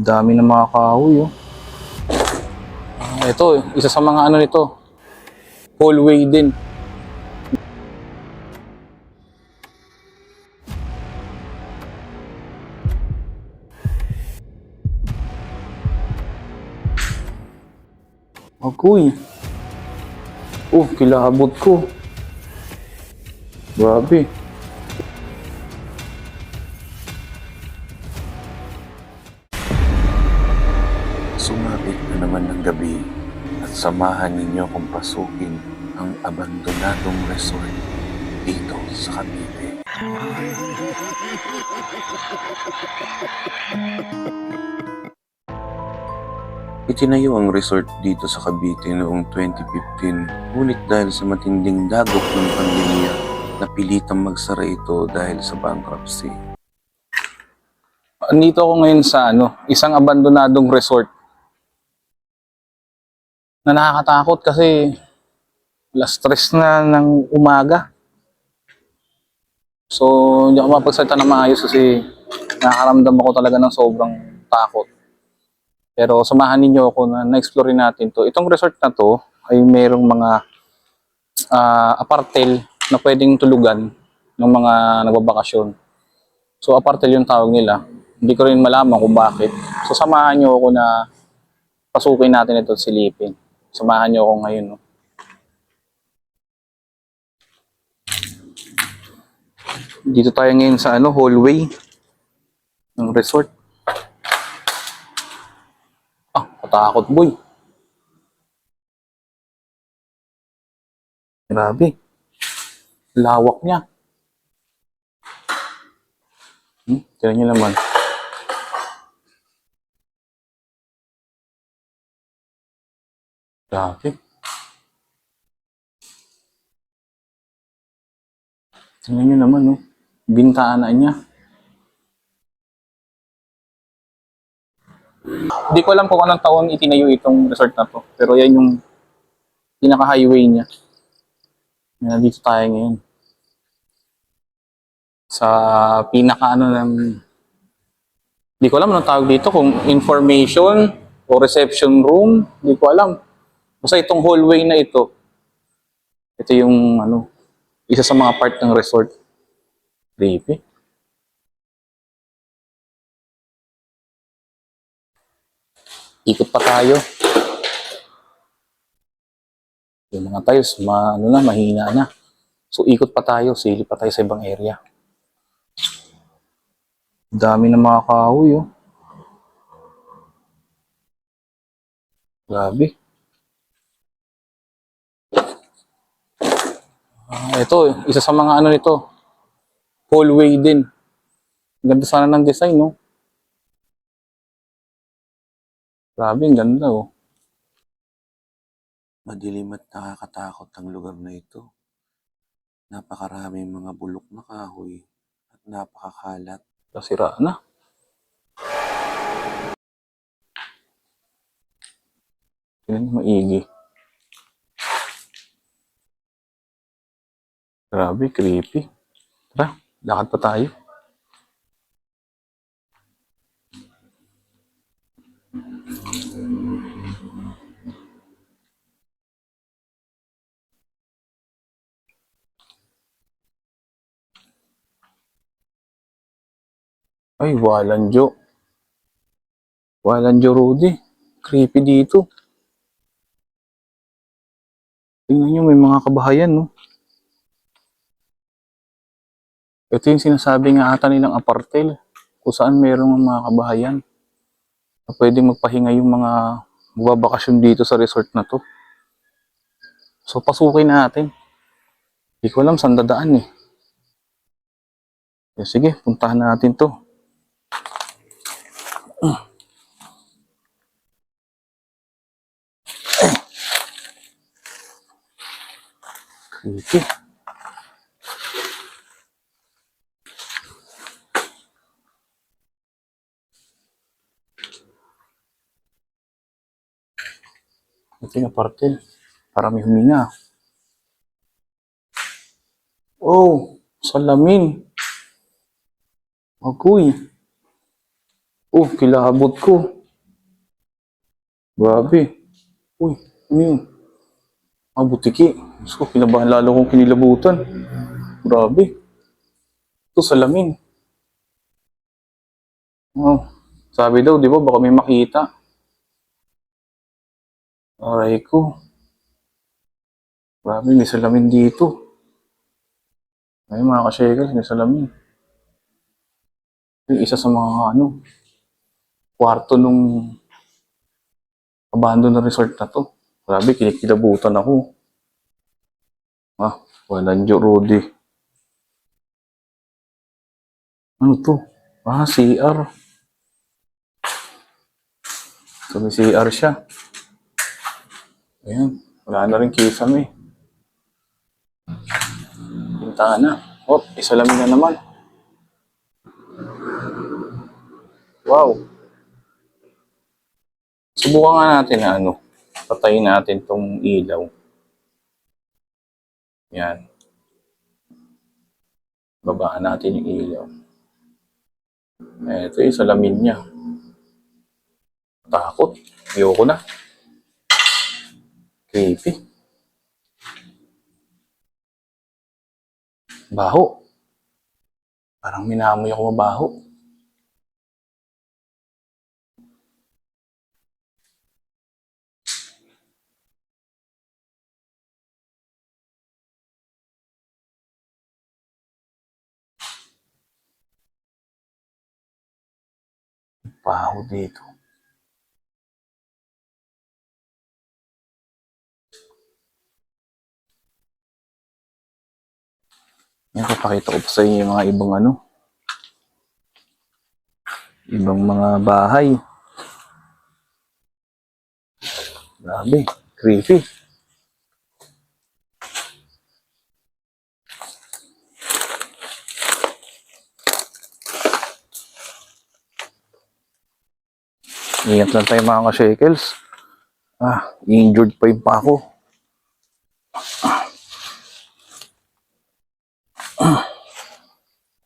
Dami ng mga kahoy, oh. Ito, isa sa mga ano nito. Hallway din. Agoy. Oh, kilabot ko. Grabe. Samahan ninyo kong pasukin ang abandonadong resort dito sa Cavite. Itinayo ang resort dito sa Cavite noong 2015 ngunit dahil sa matinding dagok ng pandemya napilitang magsara ito dahil sa bankruptcy. Andito ako ngayon sa ano, isang abandonadong resort. Na nakakatakot kasi last stress na ng umaga. So, hindi ako mapagsalita na maayos kasi nakakaramdam ako talaga ng sobrang takot. Pero samahan ninyo ako na na-explore natin to. Itong resort na to ay mayroong mga ah, apartel na pwedeng tulugan ng mga nagbabakasyon. So apartel yung tawag nila. Hindi ko rin malaman kung bakit. So samahan nyo ako na pasukin natin ito at silipin. Samahan nyo ako ngayon. No? Dito tayo ngayon sa ano, hallway ng resort. Ah, katakot boy. Grabe. Lawak niya. Hmm, tignan niyo naman. Grabe. Tingnan niyo naman, no? Bintana niya. Hindi ko alam kung anong taon itinayo itong resort na to. Pero yan yung pinaka-highway niya. Nandito tayo ngayon. Sa pinaka ano ng... Hindi ko alam anong tawag dito. Kung information o reception room. Hindi ko alam. Basta itong hallway na ito. Ito yung ano, isa sa mga part ng resort. Creepy. Ikot pa tayo. Yung mga tiles, ma, ano na, mahina na. So ikot pa tayo, silip pa tayo sa ibang area. Dami ng mga kahoy, oh. Grabe. Ah, ito, isa sa mga ano nito. Hallway din. Ganda sana ng design, no? Grabe, ang ganda, oh. Madilim at nakakatakot ang lugar na ito. Napakaraming mga bulok na kahoy at napakakalat. Nasira na. Yan, maigi. Grabe, creepy. Tara, lakad pa tayo. Ay, Walanjo. Walanjo Rudy. Creepy dito. Tingnan nyo, may mga kabahayan, no? Ito yung sinasabi nga ata nilang apartel, kung saan mayroong mga kabahayan na pwedeng magpahinga yung mga magbabakasyon dito sa resort na to. So, pasukin natin. Hindi ko alam saan dadaan eh. Eh, sige, puntahan natin to. Ito yung apartel. Para may huminga. Oh, salamin. Agoy. Oh, kilabot ko. Grabe. Uy, ano yun? Ah, butiki. Ko, kinabahan lalo kong kinilabutan. Grabe. Ito, salamin. Oh, sabi daw, di ba, baka may makita. Aray ko. Grabe, may salamin dito. Ay, mga ka-shakers, may salamin. Yung isa sa mga, ano, kwarto nung abandoned na resort na to. Grabe, kinikilabutan ako. Ah, walang Diyo, Rudy. Ano to? Ah, CR. So, may CR siya. Ayan, wala na rin kisame. Bintana. Oh, isalamin na naman. Wow. Subukan nga natin na ano, patayin natin tong ilaw. Yan. Babaan natin yung ilaw. Ito yung salamin niya. Takot. Ayoko na. Creepy. Baho. Parang minamoy ako mabaho. Baho dito. Yan, papakita ko pa sa inyo yung mga ibang ano. Ibang mga bahay. Grabe, creepy. Ingat lang tayo mga ka-shekels. Ah, injured pa yung pa ako.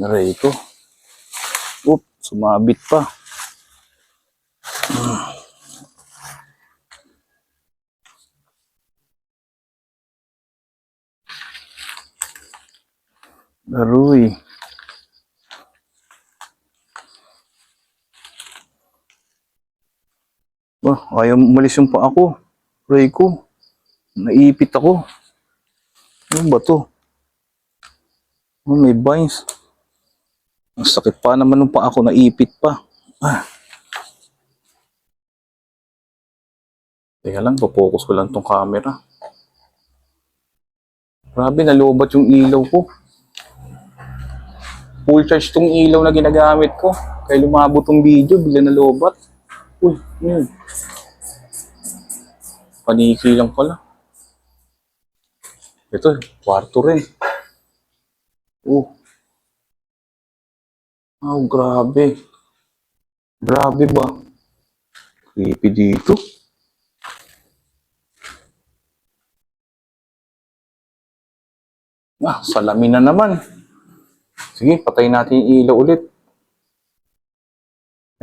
Naray ko. Oop, sumabit pa. Aroy. Oh, ayaw umalis yung pa ako. Ray ko. Naipit ako. Ano ba to? Oh, may vines. Ang sakit pa naman nung pa ako, naipit pa. Ah. Teka lang, papokus ko lang tong camera. Grabe, nalobat yung ilaw ko. Full charge tong ilaw na ginagamit ko. Kaya lumabot tong video, bigla nalobat. Uy, yun. Paniki lang pala. Ito, kwarto rin. Oh. Oh, grabe. Grabe ba? Creepy dito. Ah, salamin na naman. Sige, patayin natin yung ilaw ulit.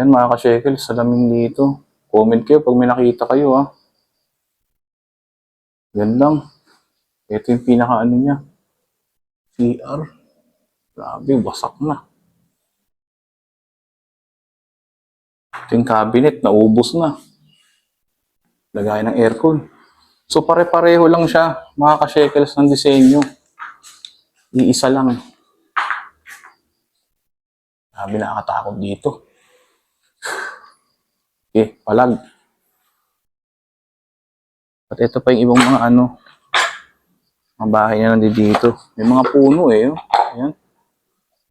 Yan mga ka-shekel, salamin dito. Comment kayo pag may nakita kayo ha. Yan lang. Ito yung pinaka ano niya. CR. Grabe, wasak na. Ito yung cabinet, naubos na. Lagay ng aircon. So pare-pareho lang siya, mga ka-shekels ng disenyo. Iisa lang. Grabe nakakatakot dito. Okay, palag. At ito pa yung ibang mga ano, mga bahay na nandito dito. May mga puno eh. Oh. Ayan.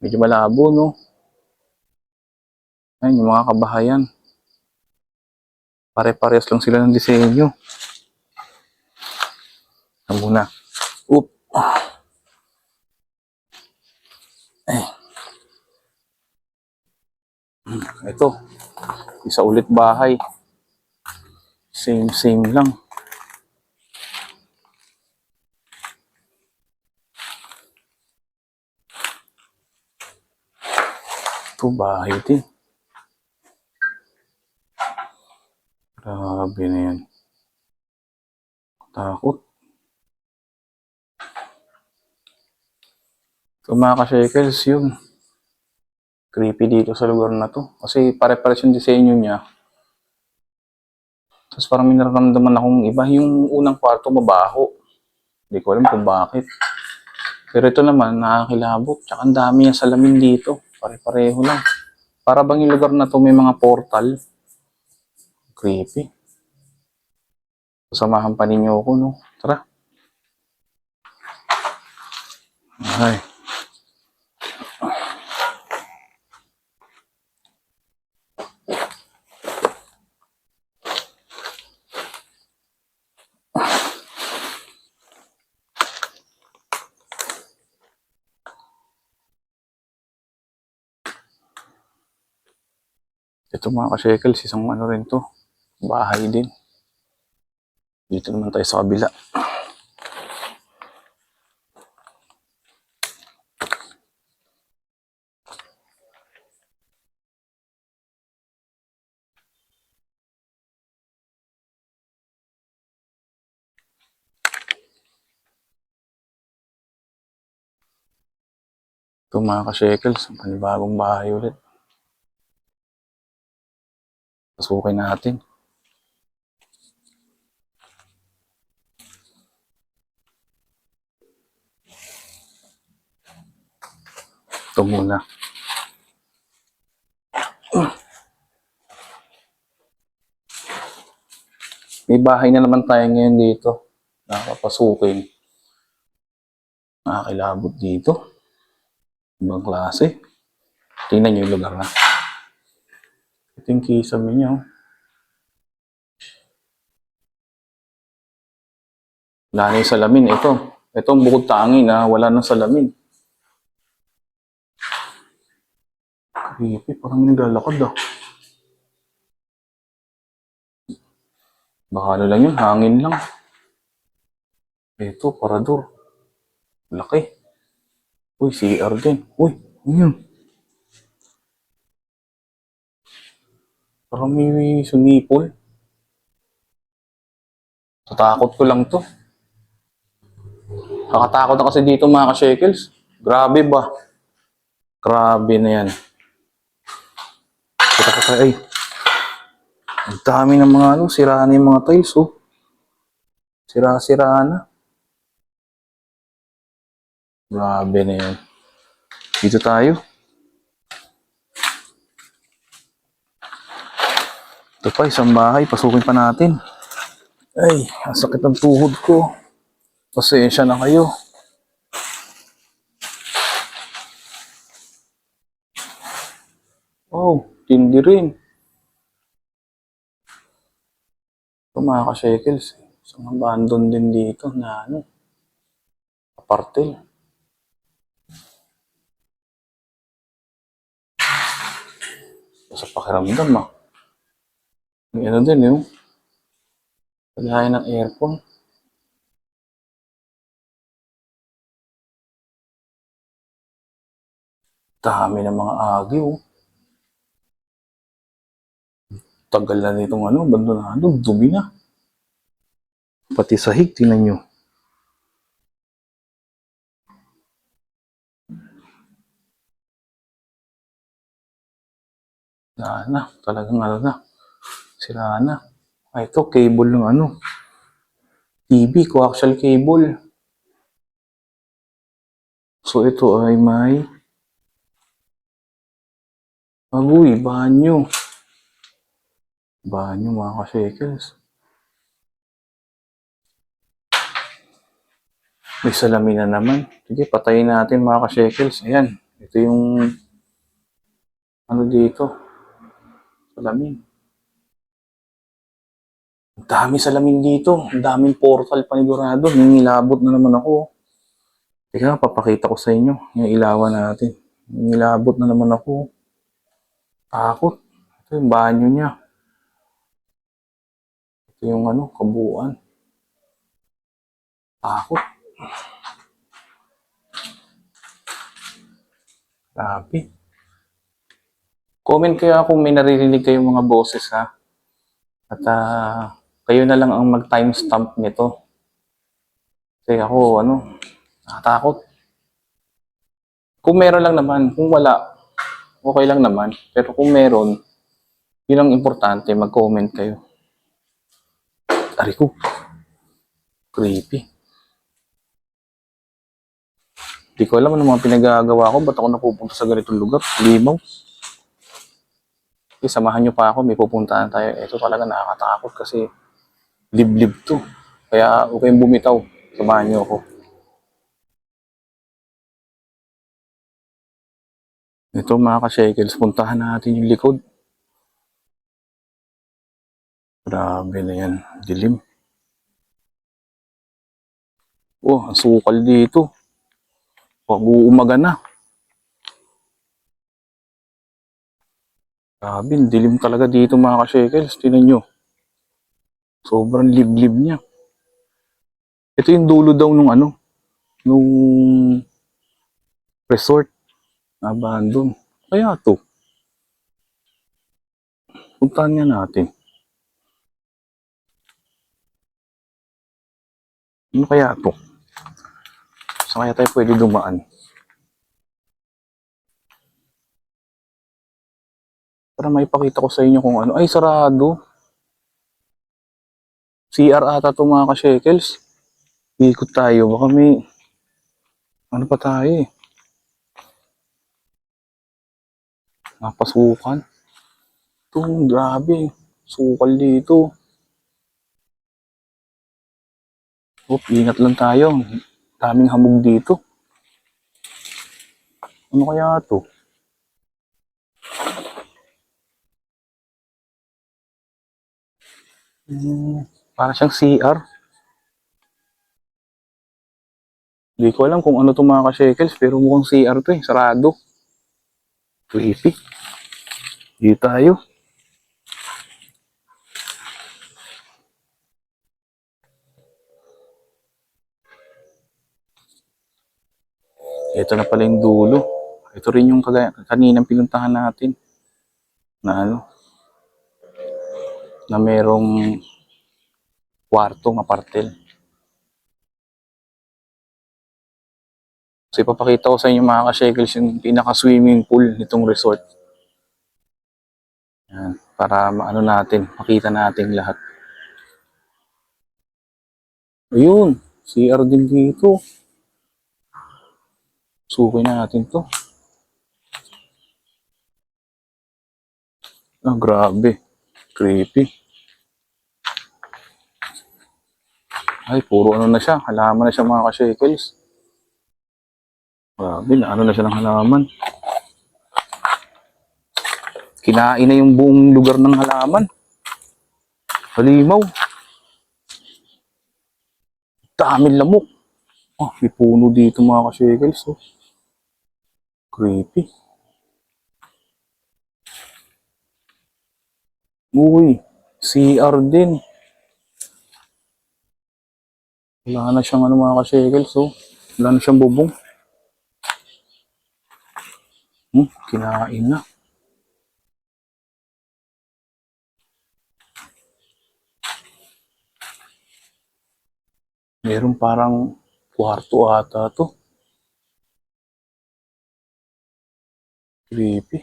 Medyo malabo, no? Ayan, yung mga kabahayan. Pare-pares lang sila ng disenyo. Ano muna? Oop. Hmm, Ito. Isa ulit bahay. Same, same lang. Ito, bahay din. Grabe na yan. Takot. So mga ka-shekels, yun. Creepy dito sa lugar na to. Kasi pare-pares yung disenyo niya. Tapos parang may nararamdaman akong iba. Yung unang kwarto mabaho. Hindi ko alam kung bakit. Pero ito naman, nakakilabot. Tsaka ang dami yung salamin dito. Pare-pareho lang. Para bang yung lugar na to may mga portal. Creepy. Samahan pa ninyo ako, no? Tara. Ay. Ito mga ka-shekels, isang ano rin to. Bahay din. Dito naman tayo sa kabila. Ito mga ka-shekels, panibagong bahay ulit. Pasukin natin. Ito muna. May bahay na naman tayo ngayon dito. Nakapasukin. Nakakilabot dito. Ibang klase. Tingnan nyo yung lugar na. Ito yung kisame niya. oh. Wala na yung salamin. Ito. Ito ang bukod tangi na wala nang salamin. Creepy. Parang may naglalakad ah. Baka ano lang yun. Hangin lang. Ito, parador. Laki. Uy, CR din. Uy, ano yun? Parang may sumipol. Tatakot ko lang to. Kakatakot na kasi dito mga ka-shekels. Grabe ba? Grabe na yan. Ka ay. Ang dami ng mga ano, sira na yung mga tiles oh. Sira-sira na. Grabe na yan. Dito tayo. Ito pa, isang bahay. Pasukin pa natin. Ay, ang sakit ng tuhod ko. Pasensya na kayo. Oh, tindi rin. Ito mga ka-shekels. Isang abandon din dito na ano. Apartel. Sa pakiramdam ah. May ano din yung Kagaya ng aircon. Dami ng mga agi, Tagal na nitong ano, abandonado, dumi na. Pati sahig, tingnan nyo. Wala na, talagang ano na. Sira na. Ah, ito, cable ng ano. TV, coaxial cable. So, ito ay may Agoy, banyo. Banyo, mga ka-shekels. May salamin na naman. Sige, patayin natin mga ka-shekels. Ayan, ito yung ano dito. Salamin. Ang dami salamin dito. Ang daming portal panigurado. Nangilabot na naman ako. Teka, papakita ko sa inyo. Yung ilawan natin. Nangilabot na naman ako. Takot. Ito yung banyo niya. Ito yung ano, kabuuan. Takot. Grabe. Comment kaya kung may naririnig kayong mga boses ha. At ah, kayo na lang ang mag-timestamp nito. Kasi ako, ano, nakatakot. Kung meron lang naman, kung wala, okay lang naman. Pero kung meron, yun ang importante, mag-comment kayo. Ari ko. Creepy. Di ko alam ano mga pinagagawa ko. Ba't ako napupunta sa ganitong lugar? Limaw. Okay, samahan nyo pa ako. May pupuntahan tayo. Ito talaga nakakatakot kasi liblib to. Kaya okay bumitaw. Samahan nyo ako. Ito mga ka-shekels, puntahan natin yung likod. Grabe na yan. Dilim. Oh, ang sukal dito. Pag-uumaga na. Grabe, dilim talaga dito mga ka-shekels. Tinan nyo. Sobrang liblib niya. Ito yung dulo daw nung ano, nung resort. Abandon. Kaya to. Puntahan nga natin. Ano kaya to? Saan kaya tayo pwede dumaan? Para maipakita ko sa inyo kung ano. Ay, sarado. CR ata to mga ka-shekels. Ikot tayo. Baka may... Ano pa tayo eh. Napasukan. Ito, grabe. Sukal dito. Oh, ingat lang tayo. Daming hamog dito. Ano kaya to? Hmm, para siyang CR. Hindi ko alam kung ano to mga ka-shekels, pero mukhang CR to eh. Sarado. Creepy. Di tayo. Ito na pala yung dulo. Ito rin yung kaninang pinuntahan natin. Na ano? Na merong kwartong apartel. So ipapakita ko sa inyo mga ka-shekels yung pinaka-swimming pool nitong resort. Yan, para maano natin, makita natin lahat. Ayun, CR din dito. Sukoy na natin to. Ah, grabe. Creepy. Ay, puro ano na siya. Halaman na siya mga ka-shekels. Grabe, na ano na siya ng halaman. Kinain na yung buong lugar ng halaman. Halimaw. Daming lamok. Ah, may puno dito mga ka-shekels. Oh. Creepy. Uy, CR din. Wala na siyang ano mga ka-shekels. Oh. Wala na siyang bubong. Hmm, kinain na. Meron parang kwarto ata to. Creepy.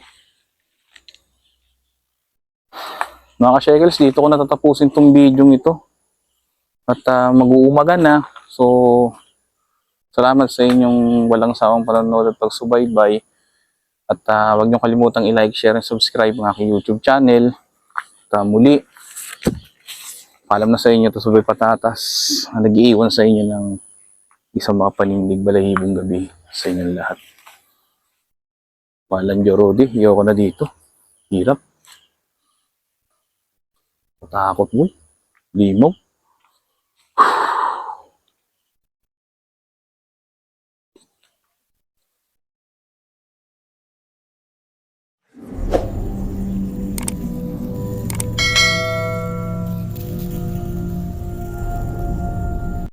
Mga ka-shekels, dito ko natatapusin tong video ito. At ah, mag-uumaga na. So, salamat sa inyong walang sawang panonood at pagsubaybay. At ah, huwag niyo kalimutang i-like, share, and subscribe ang aking YouTube channel. At ah, muli, paalam na sa inyo to subay patatas. Nag-iiwan sa inyo ng isang mga panindig balahibong gabi sa inyong lahat. Paalam Joe Rodi, iyo ko na dito. Hirap. Matakot mo. Limaw.